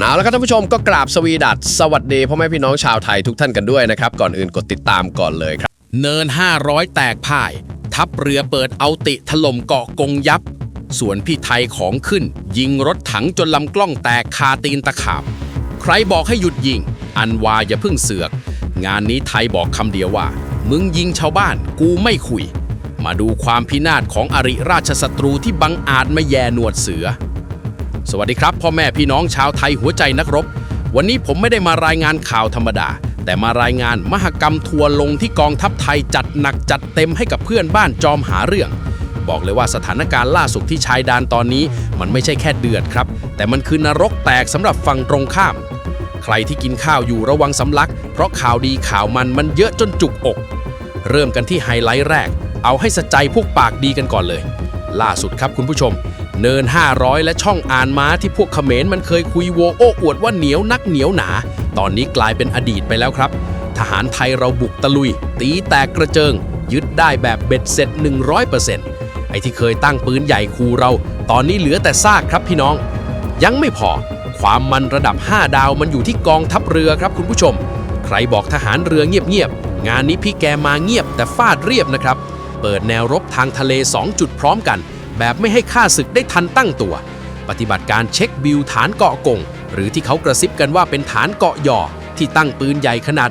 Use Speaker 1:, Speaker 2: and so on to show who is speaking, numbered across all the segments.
Speaker 1: เอาละครับท่านผู้ชมก็กราบสวีดัสสวัสดีพ่อแม่พี่น้องชาวไทยทุกท่านกันด้วยนะครับ ก่อนอื่นกดติดตามก่อนเลยครับ
Speaker 2: เนิน 500 แตกพ่าย ทัพเรือเปิดเอาติถล่มเกาะกงยับ ส่วนพี่ไทยของขึ้น ยิงรถถังจนลำกล้องแตกคาตีนตะขาบ ใครบอกให้หยุดยิง อันวาอย่าเพิ่งเสือก งานนี้ไทยบอกคำเดียวว่า มึงยิงชาวบ้านกูไม่คุย มาดูความพินาศของอริราชศัตรูที่บังอาจมาแย่หนวดเสือ สวัสดีครับ พ่อแม่พี่น้องชาวไทยหัวใจนักรบ วันนี้ผมไม่ได้มารายงานข่าวธรรมดา แต่มารายงานมหกรรมทัวร์ลงที่กองทัพไทยจัดหนักจัดเต็มให้กับเพื่อนบ้านจอมหาเรื่อง บอกเลยว่าสถานการณ์ล่าสุดที่ชายแดนตอนนี้ มันไม่ใช่แค่เดือดครับ แต่มันคือนรกแตกสำหรับฝั่งตรงข้าม ใครที่กินข้าวอยู่ระวังสำลัก เพราะข่าวดีข่าวมันมันเยอะจนจุกอก เริ่มกันที่ไฮไลท์แรก เอาให้สะใจพวกปากดีกันก่อนเลย ล่าสุดครับคุณผู้ชม เนิน 500 และช่องอ่านม้าที่พวกเขมรมันเคยคุยโวโอ้อวดว่าเหนียวนักเหนียวหนา ตอนนี้กลายเป็นอดีตไปแล้วครับ ทหารไทยเราบุกตะลุย ตีแตกกระเจิง ยึดได้แบบเบ็ดเสร็จ 100%ไอ้ที่เคยตั้งปืนใหญ่คูเรา ตอนนี้เหลือแต่ซากครับพี่น้อง ยังไม่พอ ความมันระดับ 5 ดาวมันอยู่ที่กองทัพเรือครับคุณผู้ชม ใครบอกทหารเรือเงียบๆงานนี้พี่แกมาเงียบแต่ฟาดเรียบนะครับ เปิดแนวรบทางทะเล 2 จุดพร้อมกัน แบบไม่ให้ข้าศึกได้ทันตั้งตัว ปฏิบัติการเช็คบิลฐานเกาะกง หรือที่เขากระซิบกันว่าเป็นฐานเกาะยอที่ตั้งปืนใหญ่ขนาด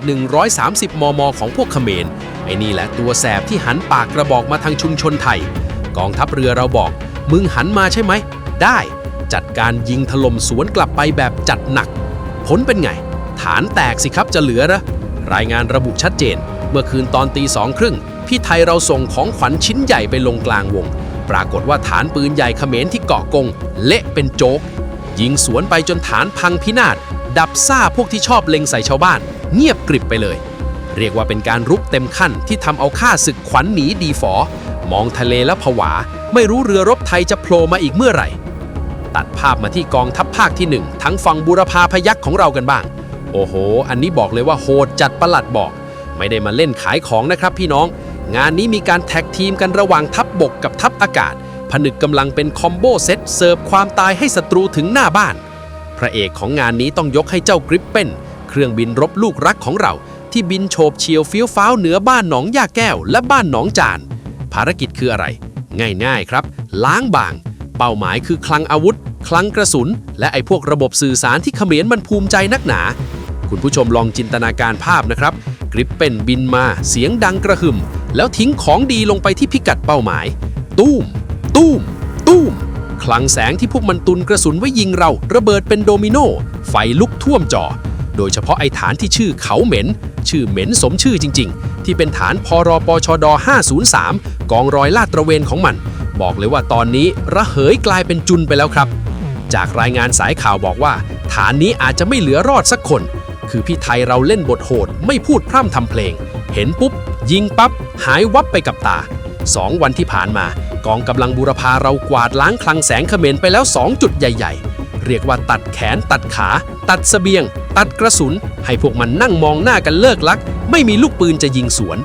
Speaker 2: 130 มม ของพวกเขมร ไอ้นี่แหละตัวแสบที่หันปากกระบอกมาทางชุมชนไทย กองทัพเรือเราบอก มึงหันมาใช่ไหม ได้ จัดการยิงถล่มสวนกลับไปแบบจัดหนัก ผลเป็นไง ฐานแตกสิครับจะเหลือหรอรายงานระบุชัดเจน เมื่อคืนตอนตีสองครึ่งพี่ไทยเราส่งของขวัญชิ้นใหญ่ไปลงกลางวง ปรากฏว่าฐานปืนใหญ่เขมรที่เกาะกง เละเป็นโจก ยิงสวนไปจนฐานพังพินาศ ดับซ่าพวกที่ชอบเล็งใส่ชาวบ้าน เงียบกริบไปเลย เรียกว่าเป็นการรุกเต็มขั้นที่ทำเอาข้าศึกขวัญหนีดีฝอ มองทะเลแล้วผวา ไม่รู้เรือรบไทยจะโผล่มาอีกเมื่อไหร่ ตัดภาพมาที่กองทัพภาคที่1ทั้งฝั่งบุรพาพยักษ์ของเรากันบ้าง โอ้โห อันนี้บอกเลยว่าโหดจัดประหลัดบอก ไม่ได้มาเล่นขายของนะครับพี่น้อง งานนี้มีการแท็กทีมกันระหว่างทัพบบกกับทัพอากาศ ผนึกกำลังเป็นคอมโบเซตเสิร์ฟความตายให้ศัตรูถึงหน้าบ้าน พระเอกของงานนี้ต้องยกให้เจ้ากริปเป็นเครื่องบินรบลูกรักของเรา ที่บินโฉบเฉียวเฟี้ยวฟ้าวเหนือบ้านหนองยาแก้ว และบ้านหนองจาน ภารกิจคืออะไร ง่ายๆครับ ล้างบาง เป้าหมายคือคลังอาวุธ คลังกระสุน และไอ้พวกระบบสื่อสารที่เขมรมันภูมิใจนักหนา คุณผู้ชมลองจินตนาการภาพนะครับกริปเป็นบินมาเสียงดังกระหึ่ม แล้วทิ้งของดีลงไปที่พิกัดเป้าหมาย ตู้ม ตู้ม ตู้ม คลังแสงที่พวกมันตุนกระสุนไว้ยิงเราระเบิดเป็นโดมิโนไฟลุกท่วมจอ โดยเฉพาะไอ้ฐานที่ชื่อเขาเหม็น ชื่อเหม็นสมชื่อจริง ๆ ที่เป็นฐานพรปชด 503 กองรอยลาดตระเวนของมัน บอกเลยว่าตอนนี้ระเหยกลายเป็นจุนไปแล้วครับ จากรายงานสายข่าวบอกว่า ฐานนี้อาจจะไม่เหลือรอดสักคน คือพี่ไทยเราเล่นบทโหดไม่พูดพร่ำทำเพลง เห็นปุ๊บ ยิงปั๊บหายวับไปกับตาสองวันที่ผ่านมากองกำลังบูรพาเรากวาดล้างคลังแสงเขมรไปแล้ว 2 จุดใหญ่ๆ เรียกว่าตัดแขนตัดขา ตัดเสบียง ตัดกระสุน ให้พวกมันนั่งมองหน้ากันเลิกลัก ไม่มีลูกปืนจะยิงสวน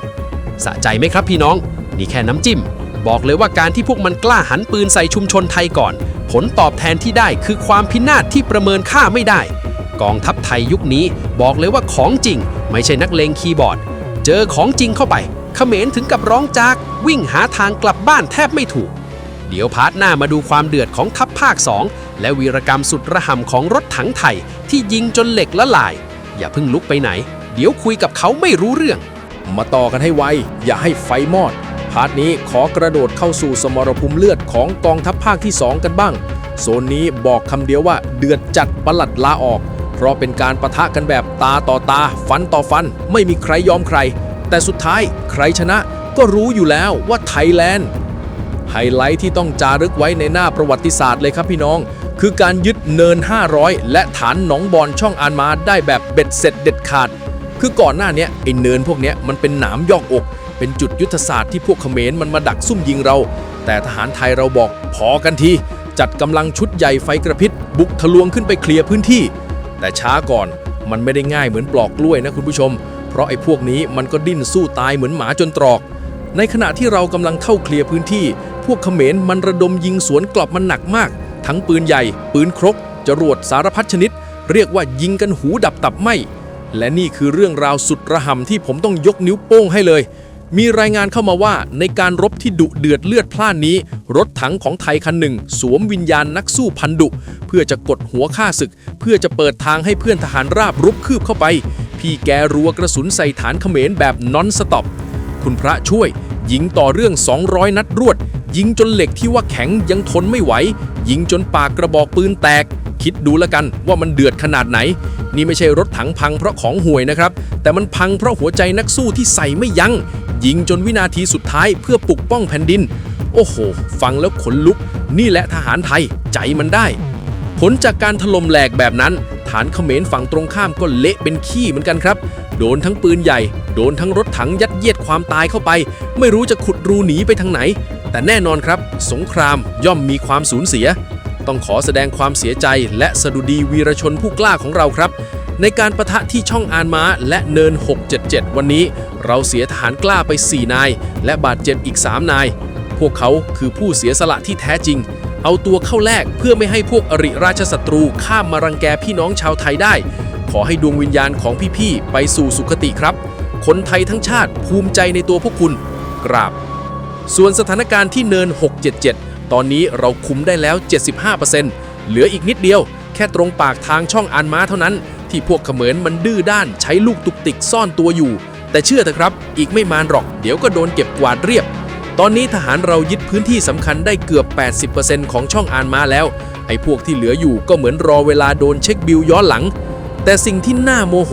Speaker 2: สะใจไหมครับพี่น้อง นี่แค่น้ำจิ้ม บอกเลยว่าการที่พวกมันกล้าหันปืนใส่ชุมชนไทยก่อน ผลตอบแทนที่ได้คือความพินาศที่ประเมินค่าไม่ได้ กองทัพไทยยุคนี้บอกเลยว่าของจริง ไม่ใช่นักเลงคีย์บอร์ด เจอของจริงเข้าไปเขมรถึงกับร้องจากวิ่งหาทางกลับบ้านแทบไม่ถูก เดี๋ยวพาร์ทหน้ามาดูความเดือดของทัพภาค 2 และวีรกรรมสุดระห่ำของรถถังไทย ที่ยิงจนเหล็กละลาย อย่าเพิ่งลุกไปไหน เดี๋ยวคุยกับเขาไม่รู้เรื่อง
Speaker 3: มาต่อกันให้ไวอย่าให้ไฟมอด พาร์ทนี้ขอกระโดดเข้าสู่สมรภูมิเลือดของกองทัพภาคที่ 2 กันบ้าง โซนนี้บอกคำเดียวว่าเดือดจัดประหลัดลาออก เพราะเป็นการประทะกันแบบตาต่อตา ฟันต่อฟัน ไม่มีใครยอมใคร แต่สุดท้ายใครชนะก็รู้อยู่แล้วว่าไทยแลนด์ไฮไลท์ที่ต้องจารึกไว้ในหน้าประวัติศาสตร์เลยครับพี่น้อง คือการยึดเนิน 500 และฐานหนองบอนช่องอานมาได้แบบเบ็ดเสร็จเด็ดขาด คือก่อนหน้านี้ไอ้เนินพวกนี้มันเป็นหนามยอกอก เป็นจุดยุทธศาสตร์ที่พวกเขมรมันมาดักซุ่มยิงเรา แต่ทหารไทยเราบอกพอกันทีจัดกำลังชุดใหญ่ไฟกระพริบบุกทะลวงขึ้นไปเคลียร์พื้นที่ แต่ช้าก่อนมันไม่ได้ง่ายเหมือนปลอกกล้วยนะคุณผู้ชม เพราะไอ้พวกนี้มันก็ดิ้นสู้ตายเหมือนหมาจนตรอก ในขณะที่เรากำลังเข้าเคลียร์พื้นที่ พวกเขมรมันระดมยิงสวนกลับมันหนักมาก ทั้งปืนใหญ่ ปืนครก จรวดสารพัดชนิด
Speaker 2: เรียกว่ายิงกันหูดับตับไหมและนี่คือเรื่องราวสุดระห่ำที่ผมต้องยกนิ้วโป้งให้เลย มีรายงานเข้ามาว่าในการรบที่ดุเดือดเลือดพล่านนี้ รถถังของไทยคันหนึ่ง สวมวิญญาณนักสู้พันดุเพื่อจะกดหัวฆ่าศึก เพื่อจะเปิดทางให้เพื่อนทหารราบรุกคืบเข้าไป พี่แกรัวกระสุนใส่ฐานเขมรแบบนอนสต็อปคุณพระช่วยยิงต่อเรื่อง 200 นัดรวด ยิงจนเหล็กที่ว่าแข็งยังทนไม่ไหว ยิงจนปากกระบอกปืนแตก คิดดูแล้วกันว่ามันเดือดขนาดไหน นี่ไม่ใช่รถถังพังเพราะของห่วยนะครับ แต่มันพังเพราะหัวใจนักสู้ที่ใส่ไม่ยัง้ง ยิงจนวินาทีสุดท้ายเพื่อปกป้องแผ่นดิน โอ้โห ฟังแล้วขนลุก นี่แหละทหารไทย ใจมันได้ ผลจากการถล่มแหลกแบบนั้น ฐานเขมรฝั่งตรงข้ามก็เละเป็นขี้เหมือนกันครับ โดนทั้งปืนใหญ่ โดนทั้งรถถังยัดเยียดความตายเข้าไป ไม่รู้จะขุดรูหนีไปทางไหน แต่แน่นอนครับ สงครามย่อมมีความสูญเสีย ต้องขอแสดงความเสียใจและสดุดีวีรชนผู้กล้าของเราครับ ในการประทะที่ช่องอานม้าและเนิน 677 วันนี้ เราเสียทหารกล้าไป 4 นาย และบาดเจ็บอีก 3 นาย พวกเขาคือผู้เสียสละที่แท้จริง เอาตัวเข้าแลกเพื่อไม่ให้พวกอริราชศัตรูข้ามมารังแกพี่น้องชาวไทยได้ ขอให้ดวงวิญญาณของพี่ๆไปสู่สุคติครับ คนไทยทั้งชาติภูมิใจในตัวพวกคุณ กราบ ส่วนสถานการณ์ที่เนิน 677 ตอนนี้เราคุมได้แล้ว 75%เหลืออีกนิดเดียวแค่ตรงปากทางช่องอานม้าเท่านั้น ที่พวกเขมรมันดื้อด้านใช้ลูกตุกติกซ่อนตัวอยู่ แต่เชื่อเถอะครับ อีกไม่มานหรอก เดี๋ยวก็โดนเก็บกวาดเรียบ ตอนนี้ทหารเรายึดพื้นที่สำคัญได้เกือบ 80%ของช่องอานมาแล้ว ไอ้พวกที่เหลืออยู่ก็เหมือนรอเวลาโดนเช็คบิลย้อนหลัง แต่สิ่งที่น่าโมโห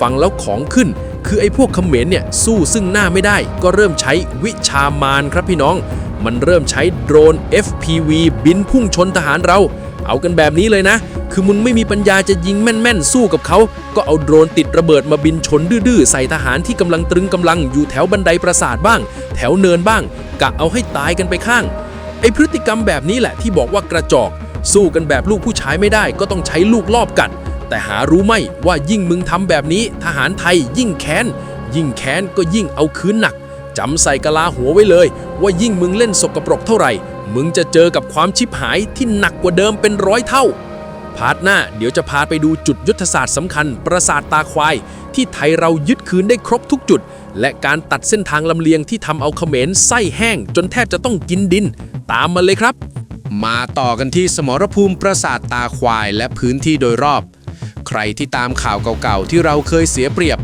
Speaker 2: ฟังแล้วของขึ้น คือไอ้พวกเขมรเนี่ยสู้ซึ่งหน้าไม่ได้ ก็เริ่มใช้วิชามานครับพี่น้อง มันเริ่มใช้โดรน FPV บินพุ่งชนทหารเรา เอากันแบบนี้เลยนะ คือมึงไม่มีปัญญาจะยิงแม่นๆ สู้กับเขา ก็เอาโดรนติดระเบิดมาบินชนดื้อๆ ใส่ทหารที่กำลังตรึงกำลังอยู่แถวบันไดปราสาทบ้าง แถวเนินบ้างกะเอาให้ตายกันไปข้าง ไอพฤติกรรมแบบนี้แหละที่บอกว่ากระจอก สู้กันแบบลูกผู้ชายไม่ได้ก็ต้องใช้ลูกลอบกัด แต่หารู้ไหมว่ายิ่งมึงทำแบบนี้ ทหารไทยยิ่งแค้น ยิ่งแค้นก็ยิ่งเอาคืนหนักจำใส่กะลาหัวไว้เลย ว่ายิ่งมึงเล่นสกปรกเท่าไหร่ มึงจะเจอกับความชิบหายที่หนักกว่าเดิมเป็นร้อยเท่า พาร์ทหน้าเดี๋ยวจะพาไปดูจุดยุทธศาสตร์สำคัญ ปราสาทตาควาย ที่ไทยเรายึดคืนได้ครบทุกจุด และการตัดเส้นทางลำเลียงที่ทำเอาเขมรไส้แห้ง จนแทบจะต้องกินดิน ตามมาเลยครับ
Speaker 4: มาต่อกันที่สมรภูมิปราสาทตาควายและพื้นที่โดยรอบ ใครที่ตามข่าวเก่าๆที่เราเคยเสียเปรียบ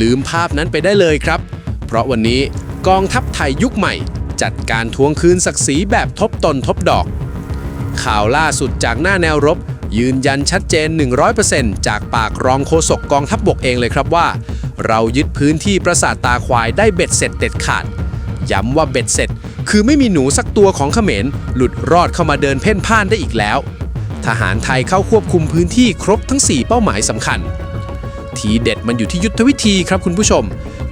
Speaker 4: ลืมภาพนั้นไปได้เลยครับ เพราะวันนี้กองทัพไทยยุคใหม่ จัดการทวงคืนศักดิ์ศรีแบบทบตนทบดอก ข่าวล่าสุดจากหน้าแนวรบ ยืนยันชัดเจน 100%จากปากรองโฆษกกองทัพบบกเองเลยครับว่า เรายึดพื้นที่ปราสาทตาควายได้เบ็ดเสร็จเด็ดขาด ย้ำว่าเบ็ดเสร็จ คือไม่มีหนูสักตัวของเขมรหลุดรอดเข้ามาเดินเพ่นพ่านได้อีกแล้ว ทหารไทยเข้าควบคุมพื้นที่ครบทั้ง 4 เป้าหมายสำคัญทีเด็ดมันอยู่ที่ยุทธวิธีครับคุณผู้ชม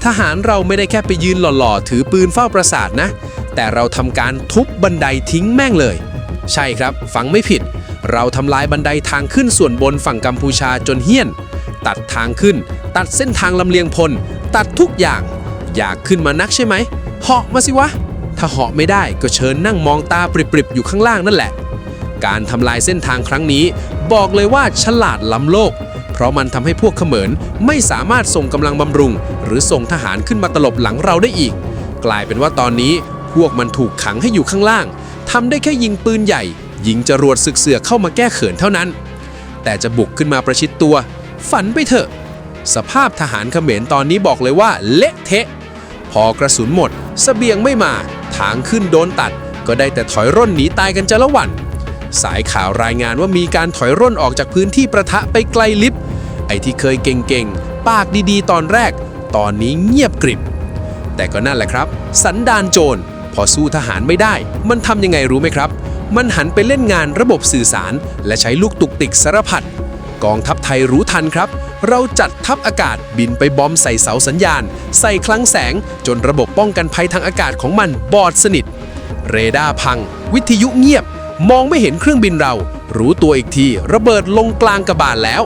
Speaker 4: ทหารเราไม่ได้แค่ไปยืนหล่อๆ ถือปืนเฝ้าปราสาทนะ แต่เราทำการทุบบันไดทิ้งแม่งเลย ใช่ครับ ฟังไม่ผิด เราทำลายบันไดทางขึ้นส่วนบนฝั่งกัมพูชาจนเฮี้ยน ตัดทางขึ้น ตัดเส้นทางลำเลียงพล ตัดทุกอย่าง อยากขึ้นมานักใช่ไหมเหาะมาสิวะ ถ้าเหาะไม่ได้ก็เชิญนั่งมองตาปริบๆอยู่ข้างล่างนั่นแหละ การทำลายเส้นทางครั้งนี้ บอกเลยว่าฉลาดล้ำโลกเพราะมันทำให้พวกเขมรไม่สามารถส่งกำลังบำรุง หรือส่งทหารขึ้นมาตลบหลังเราได้อีก กลายเป็นว่าตอนนี้ วกมันถูกขังให้อยู่ข้างล่างทำได้แค่ยิงปืนใหญ่ ยิงจรวดศึกเสือเข้ามาแก้เขินเท่านั้น แต่จะบุกขึ้นมาประชิดตัว ฝันไปเถอะ สภาพทหารเขมรตอนนี้บอกเลยว่าเละเทะ พอกระสุนหมดสเสบียงไม่มา ทางขึ้นโดนตัด ก็ได้แต่ถอยร่นหนีตายกันจะละวัน สายข่าวรายงานว่ามีการถอยร่นออกจากพื้นที่ประทะไปไกลลิบไอ้ที่เคยเก่งๆ ปากดีๆ ตอนแรก ตอนนี้เงียบกริบ แต่ก็นั่นแหละครับ สันดานโจร อสู้ทหารไม่ได้ มันทำยังไงรู้ไหมครับ มันหันไปเล่นงานระบบสื่อสาร และใช้ลูกตุกติกสารพัดกองทัพไทยรู้ทันครับ เราจัดทัพอากาศบินไปบอมใส่เสาสัญญาณ ใส่คลังแสง จนระบบป้องกันภัยทางอากาศของมันบอดสนิท เรดาร์พัง วิทยุเงียบ มองไม่เห็นเครื่องบินเรา รู้ตัวอีกที ระเบิดลงกลางกระบาลแล้ว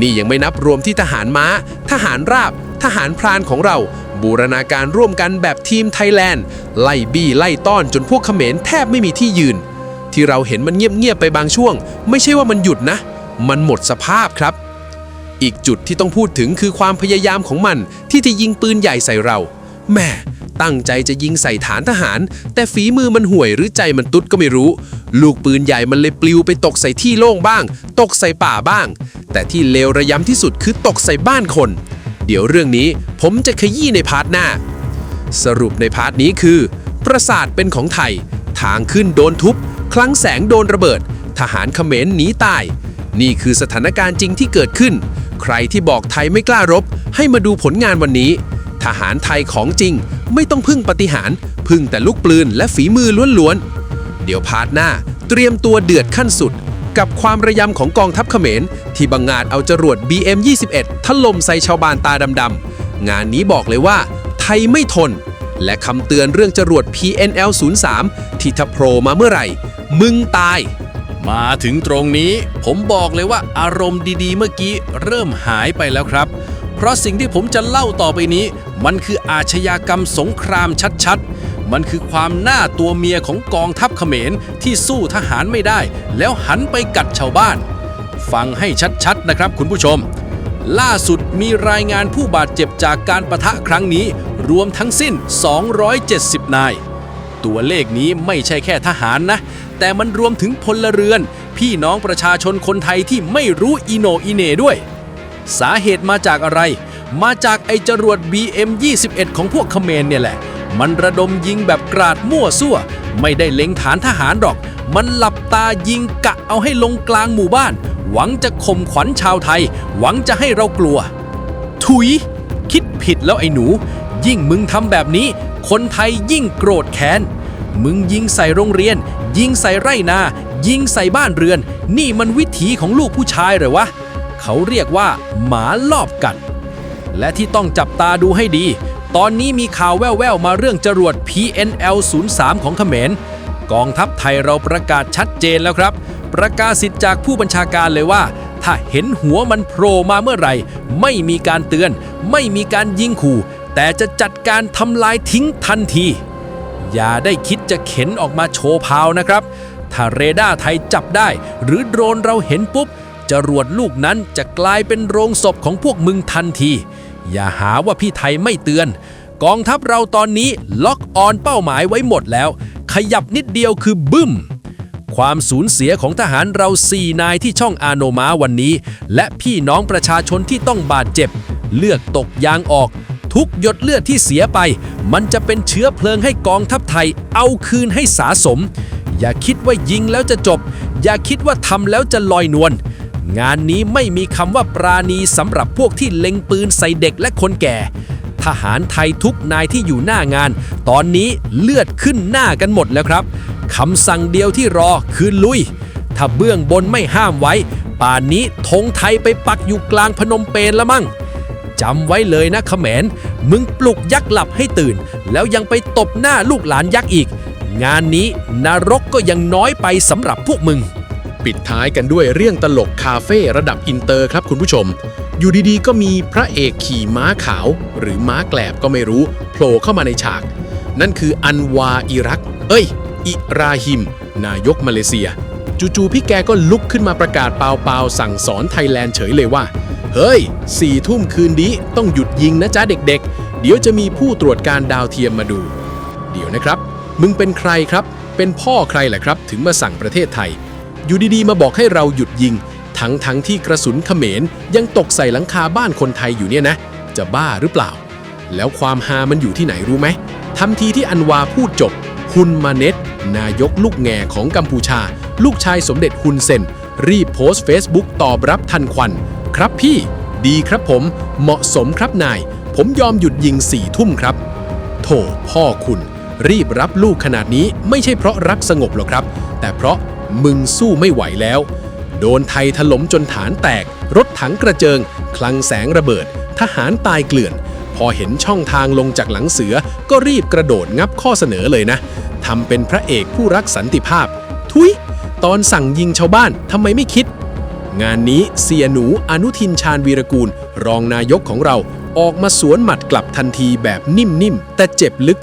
Speaker 4: นี่ยังไม่นับรวมที่ทหารม้า ทหารราบ ทหารพรานของเรา บูรณาการร่วมกันแบบทีมไทยแลนด์ ไล่บี้ไล่ต้อนจนพวกเขมรแทบไม่มีที่ยืน ที่เราเห็นมันเงียบๆไปบางช่วง ไม่ใช่ว่ามันหยุดนะ
Speaker 5: มันหมดสภาพครับ อีกจุดที่ต้องพูดถึงคือความพยายามของมันที่จะยิงปืนใหญ่ใส่เราแม่ตั้งใจจะยิงใส่ฐานทหาร แต่ฝีมือมันห่วยหรือใจมันตุ๊ดก็ไม่รู้ ลูกปืนใหญ่มันเลยปลิวไปตกใส่ที่โล่งบ้าง ตกใส่ป่าบ้าง แต่ที่เลวระยำที่สุดคือตกใส่บ้านคน เดี๋ยวเรื่องนี้ผมจะขยี้ในพาร์ทหน้า สรุปในพาร์ทนี้คือ ปราสาทเป็นของไทย ทางขึ้นโดนทุบ คลังแสงโดนระเบิด ทหารเขมรหนีตาย นี่คือสถานการณ์จริงที่เกิดขึ้น ใครที่บอกไทยไม่กล้ารบ ให้มาดูผลงานวันนี้ ทหารไทยของจริง ไม่ต้องพึ่งปฏิหารพึ่งแต่ลูกปืนและฝีมือล้วนๆเดี๋ยวพาร์ทหน้า เตรียมตัวเดือดขั้นสุด กับความระยำของกองทัพเขมร ที่บังงอาจเอาจรวด BM21 ถล่มใส่ชาวบ้านตาดำๆ งานนี้บอกเลยว่า ไทยไม่ทน และคำเตือนเรื่องจรวด PNL 03ที่ถ้าโผล่มาเมื่อไหร่ มึงตาย
Speaker 2: มาถึงตรงนี้ ผมบอกเลยว่าอารมณ์ดีๆ เมื่อกี้เริ่มหายไปแล้วครับ เพราะสิ่งที่ผมจะเล่าต่อไปนี้ มันคืออาชญากรรมสงครามชัดๆ มันคือความหน้าตัวเมียของกองทัพเขมรที่สู้ทหารไม่ได้ แล้วหันไปกัดชาวบ้าน ฟังให้ชัดๆนะครับคุณผู้ชม ล่าสุดมีรายงานผู้บาดเจ็บจากการประทะครั้งนี้ รวมทั้งสิ้น 270 นาย ตัวเลขนี้ไม่ใช่แค่ทหารนะ แต่มันรวมถึงพลเรือน พี่น้องประชาชนคนไทยที่ไม่รู้อีโนอีเน่ด้วย สาเหตุมาจากอะไร มาจากไอจรวด BM21 ของพวกเขมรเนี่ยแหละ มันระดมยิงแบบกราดมั่วซั่ว ไม่ได้เล็งฐานทหารหรอก มันหลับตายิงกะเอาให้ลงกลางหมู่บ้าน หวังจะข่มขวัญชาวไทย หวังจะให้เรากลัว ถุย คิดผิดแล้วไอ้หนู ยิ่งมึงทำแบบนี้ คนไทยยิ่งโกรธแค้น มึงยิงใส่โรงเรียน ยิงใส่ไร่นา ยิงใส่บ้านเรือน นี่มันวิถีของลูกผู้ชายหรอวะ เขาเรียกว่า หมาลอบกัดและที่ต้องจับตาดูให้ดี ตอนนี้มีข่าวแว่วๆมาเรื่องจรวด PNL 03 ของเขมร กองทัพไทยเราประกาศชัดเจนแล้วครับ ประกาศสิทธิ์จากผู้บัญชาการเลยว่า ถ้าเห็นหัวมันโผล่มาเมื่อไหร่ ไม่มีการเตือน ไม่มีการยิงขู่ แต่จะจัดการทำลายทิ้งทันที อย่าได้คิดจะเข็นออกมาโชว์พาวนะครับ ถ้าเรดาร์ไทยจับได้ หรือโดรนเราเห็นปุ๊บจรวดลูกนั้นจะกลายเป็นโรงศพของพวกมึงทันที อย่าหาว่าพี่ไทยไม่เตือน กองทัพเราตอนนี้ล็อกออนเป้าหมายไว้หมดแล้ว ขยับนิดเดียวคือบึ้ม ความสูญเสียของทหารเรา4นายที่ช่องอาโนมาวันนี้ และพี่น้องประชาชนที่ต้องบาดเจ็บ เลือดตกยางออก ทุกหยดเลือดที่เสียไป มันจะเป็นเชื้อเพลิงให้กองทัพไทย เอาคืนให้สาสม อย่าคิดว่ายิงแล้วจะจบ อย่าคิดว่าทำแล้วจะลอยนวล งานนี้ไม่มีคำว่าปราณีสำหรับพวกที่เล็งปืนใส่เด็กและคนแก่ ทหารไทยทุกนายที่อยู่หน้างาน ตอนนี้เลือดขึ้นหน้ากันหมดแล้วครับคำสั่งเดียวที่รอคือลุย ถ้าเบื้องบนไม่ห้ามไว้ ป่านนี้ธงไทยไปปักอยู่กลางพนมเปญละมั่งจำไว้เลยนะเขมรมึงปลุกยักษ์หลับให้ตื่น แล้วยังไปตบหน้าลูกหลานยักษ์อีก งานนี้นรกก็ยังน้อยไปสำหรับพวกมึง
Speaker 3: ปิดท้ายกันด้วยเรื่องตลกคาเฟ่ระดับอินเตอร์ครับคุณผู้ชม อยู่ดีๆ ก็มีพระเอกขี่ม้าขาว หรือม้าแกลบก็ไม่รู้โผล่เข้ามาในฉาก นั่นคืออันวาอิรัก เอ้ย อิราฮิม นายกมาเลเซีย จู่ๆพี่แกก็ลุกขึ้นมาประกาศเปล่าๆสั่งสอนไทยแลนด์เฉยเลยว่า เฮ้ยสี่ทุ่มคืนนี้ต้องหยุดยิงนะจ๊ะเด็กๆ เดี๋ยวจะมีผู้ตรวจการดาวเทียมมาดู เดี๋ยวนะครับ มึงเป็นใครครับ เป็นพ่อใครแหละครับ ถึงมาสั่งประเทศไทย อยู่ดีๆ มาบอกให้เราหยุดยิง ทั้งทั้งที่กระสุนเขมรยังตกใส่หลังคาบ้านคนไทยอยู่เนี่ยนะ จะบ้าหรือเปล่า แล้วความฮามันอยู่ที่ไหนรู้ไหมทันทีที่อันวาพูดจบฮุนมาเน็ตนายกลูกแง่ของกัมพูชา ลูกชายสมเด็จฮุนเซน รีบโพสต์เฟซบุ๊กตอบรับทันควัน ครับพี่ ดีครับผม เหมาะสมครับนาย ผมยอมหยุดยิงสี่ทุ่มครับ โถพ่อคุณ รีบรับลูกขนาดนี้ไม่ใช่เพราะรักสงบหรอกครับ แต่เพราะ มึงสู้ไม่ไหวแล้ว โดนไทยถล่มจนฐานแตก รถถังกระเจิง คลังแสงระเบิด ทหารตายเกลื่อน พอเห็นช่องทางลงจากหลังเสือ ก็รีบกระโดดงับข้อเสนอเลยนะทำเป็นพระเอกผู้รักสันติภาพ ทุย ตอนสั่งยิงชาวบ้านทำไมไม่คิด งานนี้เสียหนูอนุทินชาญวีรกูล รองนายกของเราออกมาสวนหมัดกลับทันทีแบบนิ่มๆ แต่เจ็บลึก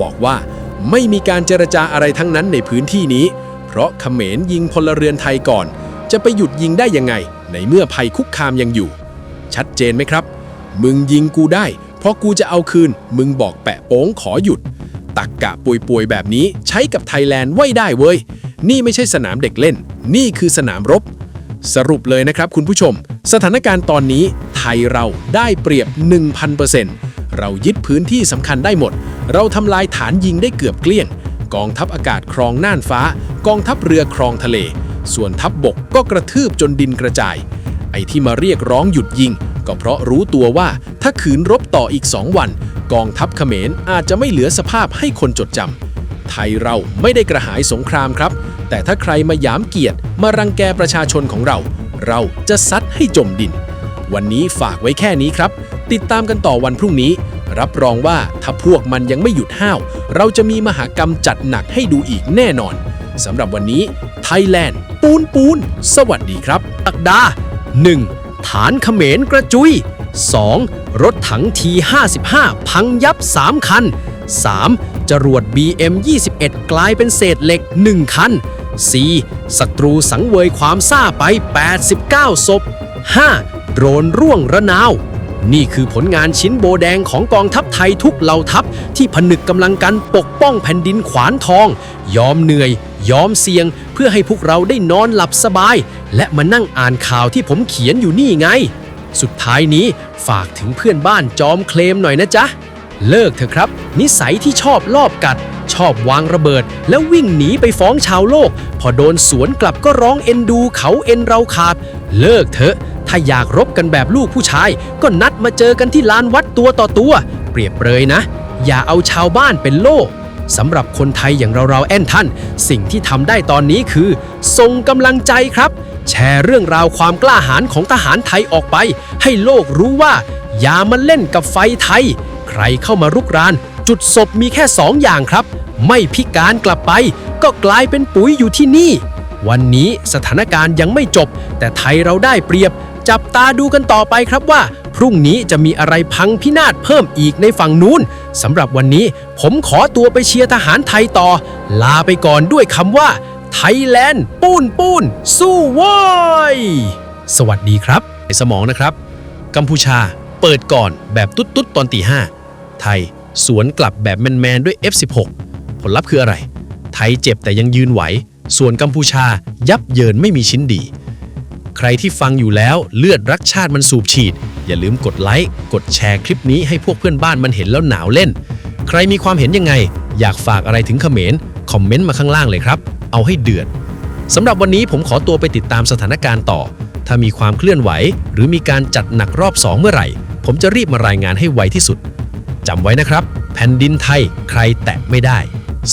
Speaker 3: บอกว่าไม่มีการเจรจาอะไรทั้งนั้นในพื้นที่นี้ เพราะเขมรยิงพลเรือนไทยก่อน จะไปหยุดยิงได้ยังไง
Speaker 6: ในเมื่อภัยคุกคามยังอยู่ ชัดเจนไหมครับ มึงยิงกูได้ เพราะกูจะเอาคืน มึงบอกแปะโป้งขอหยุด ตักกะป่วยๆแบบนี้ใช้กับไทยแลนด์ไว้ได้เว้ย นี่ไม่ใช่สนามเด็กเล่น นี่คือสนามรบ สรุปเลยนะครับคุณผู้ชม สถานการณ์ตอนนี้ไทยเราได้เปรียบ 1,000%เรายึดพื้นที่สำคัญได้หมด เราทำลายฐานยิงได้เกือบเกลี้ยง กองทัพอากาศครองน่านฟ้า กองทัพเรือครองทะเล ส่วนทัพบบกก็กระทืบจนดินกระจาย ไอ้ที่มาเรียกร้องหยุดยิง ก็เพราะรู้ตัวว่าถ้าขืนรบต่ออีก2วัน กองทัพเขมรอาจจะไม่เหลือสภาพให้คนจดจำไทยเราไม่ได้กระหายสงครามครับ แต่ถ้าใครมาหยามเกียรติมารังแกประชาชนของเรา เราจะซัดให้จมดิน วันนี้ฝากไว้แค่นี้ครับ ติดตามกันต่อวันพรุ่งนี้ รับรองว่าถ้าพวกมันยังไม่หยุดห้าว เราจะมีมหากรรมจัดหนักให้ดูอีกแน่นอนสำหรับวันนี้ไทยแลนด์ปูนปูน สวัสดีครับ
Speaker 7: ตักดา 1. ฐานเขมรกระจุย 2. รถถังที 55 พังยับ 3 คัน 3. จรวด BM 21 กลายเป็นเศษเหล็ก 1 คัน 4. ศัตรูสังเวยความซ่าไป 89 ศพ 5. โดรนร่วงระนาว นี่คือผลงานชิ้นโบแดงของกองทัพไทยทุกเหล่าทัพที่ผนึกกำลังกันปกป้องแผ่นดินขวานทอง ยอมเหนื่อย ยอมเสี่ยง เพื่อให้พวกเราได้นอนหลับสบาย และมานั่งอ่านข่าวที่ผมเขียนอยู่นี่ไง สุดท้ายนี้ฝากถึงเพื่อนบ้านจอมเคลมหน่อยนะจ๊ะ เลิกเถอะครับ นิสัยที่ชอบลอบกัด ชอบวางระเบิด แล้ววิ่งหนีไปฟ้องชาวโลก พอโดนสวนกลับก็ร้องเอ็นดูเขาเอ็นเราขาด เลิกเถอะ ถ้าอยากรบกันแบบลูกผู้ชาย ก็นัดมาเจอกันที่ลานวัดตัวต่อตัว เปรียบเปรยนะ อย่าเอาชาวบ้านเป็นโล่สำหรับคนไทยอย่างเราๆแอนท่าน สิ่งที่ทำได้ตอนนี้คือ ส่งกำลังใจครับ แชร์เรื่องราวความกล้าหาญของทหารไทยออกไป ให้โลกรู้ว่า อย่ามาเล่นกับไฟไทย ใครเข้ามารุกราน จุดศพมีแค่สองอย่างครับ ไม่พิการกลับไป ก็กลายเป็นปุ๋ยอยู่ที่นี่ วันนี้สถานการณ์ยังไม่จบ แต่ไทยเราได้เปรียบ จับตาดูกันต่อไปครับว่า พรุ่งนี้จะมีอะไรพังพินาศเพิ่มอีกในฝั่งนู้นสำหรับวันนี้ผมขอตัวไปเชียร์ทหารไทยต่อ ลาไปก่อนด้วยคำว่า ไทยแลนด์ปูนปูนสู้ว้ยสวัสดีครับ
Speaker 6: ในสมองนะครับ กัมพูชาเปิดก่อนแบบตุ๊ดตุ๊ดตอนตีห้าไทยสวนกลับแบบแมนๆด้วย F16 ผลลัพธ์คืออะไร ไทยเจ็บแต่ยังยืนไหว ส่วนกัมพูชายับเยินไม่มีชิ้นดี ใครที่ฟังอยู่แล้วเลือดรักชาติมันสูบฉีด อย่าลืมกดไลค์กดแชร์คลิปนี้ให้พวกเพื่อนบ้านมันเห็นแล้วหนาวเล่น ใครมีความเห็นยังไง อยากฝากอะไรถึงเขมรคอมเมนต์มาข้างล่างเลยครับ เอาให้เดือดสำหรับวันนี้ผมขอตัวไปติดตามสถานการณ์ต่อ ถ้ามีความเคลื่อนไหว หรือมีการจัดหนักรอบ2เมื่อไหร่ ผมจะรีบมารายงานให้ไวที่สุดจำไว้นะครับ แผ่นดินไทยใครแตะไม่ได้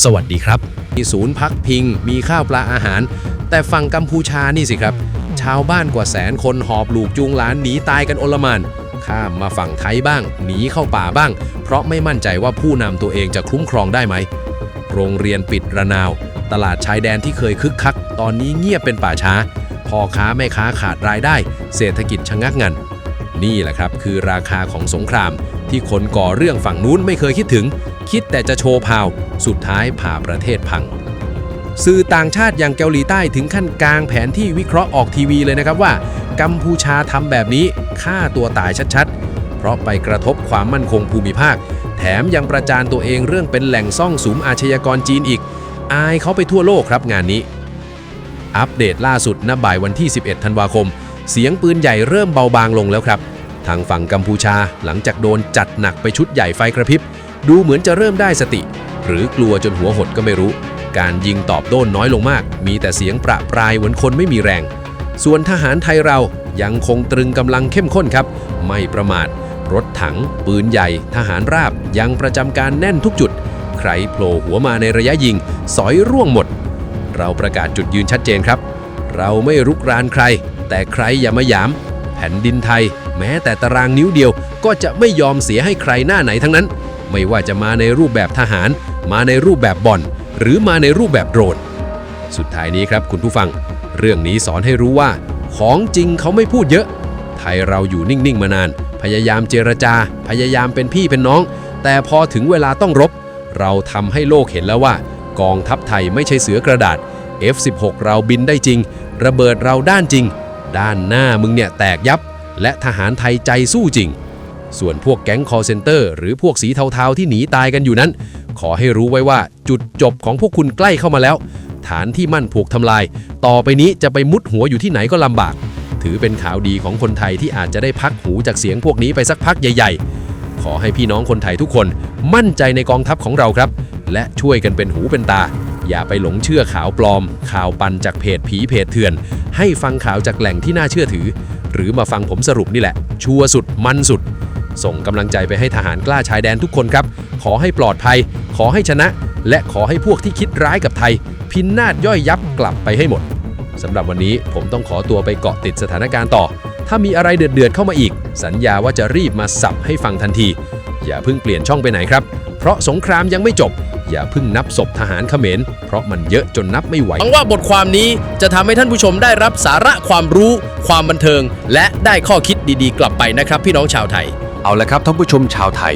Speaker 6: สวัสดีครับ
Speaker 2: มีศูนย์พักพิง มีข้าวปลาอาหาร แต่ฝั่งกัมพูชานี่สิครับ ชาวบ้านกว่าแสนคนหอบลูกจูงหลานหนีตายกันโอลมานข้ามมาฝั่งไทยบ้าง หนีเข้าป่าบ้าง เพราะไม่มั่นใจว่าผู้นำตัวเองจะคุ้มครองได้ไหม โรงเรียนปิดระนาว ตลาดชายแดนที่เคยคึกคัก ตอนนี้เงียบเป็นป่าช้า พ่อค้าแม่ค้าขาดรายได้ เศรษฐกิจชะงักงัน นี่แหละครับคือราคาของสงคราม ที่คนก่อเรื่องฝั่งนู้นไม่เคยคิดถึง คิดแต่จะโชว์พาว สุดท้ายผ่าประเทศพัง สื่อต่างชาติอย่างเกาหลีใต้ถึงขั้นกลางแผนที่วิเคราะห์ออกทีวีเลยนะครับว่า กัมพูชาทำแบบนี้ฆ่าตัวตายชัดๆ เพราะไปกระทบความมั่นคงภูมิภาค แถมยังประจานตัวเองเรื่องเป็นแหล่งซ่องสุมอาชญากรจีนอีก อายเขาไปทั่วโลกครับงานนี้ อัปเดตล่าสุดณบ่ายวันที่ 11 ธันวาคม เสียงปืนใหญ่เริ่มเบาบางลงแล้วครับ ทางฝั่งกัมพูชาหลังจากโดนจัดหนักไปชุดใหญ่ไฟกระพริบ ดูเหมือนจะเริ่มได้สติ หรือกลัวจนหัวหดก็ไม่รู้ การยิงตอบโต้นน้อยลงมาก มีแต่เสียงประปรายเหมือนคนไม่มีแรง ส่วนทหารไทยเรายังคงตรึงกำลังเข้มข้นครับ ไม่ประมาท รถถัง ปืนใหญ่ ทหารราบ ยังประจำการแน่นทุกจุด ใครโผล่หัวมาในระยะยิง สอยร่วงหมด เราประกาศจุดยืนชัดเจนครับ เราไม่รุกรานใคร แต่ใครอย่ามาหยาม แผ่นดินไทย แม้แต่ตารางนิ้วเดียว ก็จะไม่ยอมเสียให้ใครหน้าไหนทั้งนั้น ไม่ว่าจะมาในรูปแบบทหาร มาในรูปแบบบ่อน หรือมาในรูปแบบโดรน สุดท้ายนี้ครับคุณผู้ฟัง เรื่องนี้สอนให้รู้ว่า ของจริงเขาไม่พูดเยอะ ไทยเราอยู่นิ่ง ๆ มานาน พยายามเจรจา พยายามเป็นพี่เป็นน้อง แต่พอถึงเวลาต้องรบ เราทำให้โลกเห็นแล้วว่า กองทัพไทยไม่ใช่เสือกระดาษ F16 เราบินได้จริง ระเบิดเราด้านจริง ด้านหน้ามึงเนี่ยแตกยับ และทหารไทยใจสู้จริงส่วนพวกแก๊งคอเซนเตอร์หรือพวกสีเทาๆที่หนีตายกันอยู่นั้น ขอให้รู้ไว้ว่าจุดจบของพวกคุณใกล้เข้ามาแล้ว ฐานที่มั่นผูกทำลาย ต่อไปนี้จะไปมุดหัวอยู่ที่ไหนก็ลำบาก ถือเป็นข่าวดีของคนไทยที่อาจจะได้พักหูจากเสียงพวกนี้ไปสักพักใหญ่ ๆ ขอให้พี่น้องคนไทยทุกคน มั่นใจในกองทัพของเราครับ และช่วยกันเป็นหูเป็นตา อย่าไปหลงเชื่อข่าวปลอม ข่าวปั่นจากเพจผีเพจเถื่อน ให้ฟังข่าวจากแหล่งที่น่าเชื่อถือ หรือมาฟังผมสรุปนี่แหละ ชัวร์สุดมันสุดส่งกำลังใจไปให้ทหารกล้าชายแดนทุกคนครับ ขอให้ปลอดภัย ขอให้ชนะ และขอให้พวกที่คิดร้ายกับไทย พินนาศย่อยยับกลับไปให้หมดสำหรับวันนี้ผมต้องขอตัวไปเกาะติดสถานการณ์ต่อ ถ้ามีอะไรเดือดๆเข้ามาอีก สัญญาว่าจะรีบมาสับให้ฟังทันที อย่าเพิ่งเปลี่ยนช่องไปไหนครับ เพราะสงครามยังไม่จบ อย่าเพิ่งนับศพทหารเขมร เพราะมันเยอะจนนับไม่ไหว
Speaker 8: หวังว่าบทความนี้จะทำให้ท่านผู้ชมได้รับสาระความรู้ ความบันเทิง และได้ข้อคิดดีๆ กลับไปนะครับ พี่น้องชาวไทย
Speaker 9: เอาละครับท่านผู้ชมชาวไทย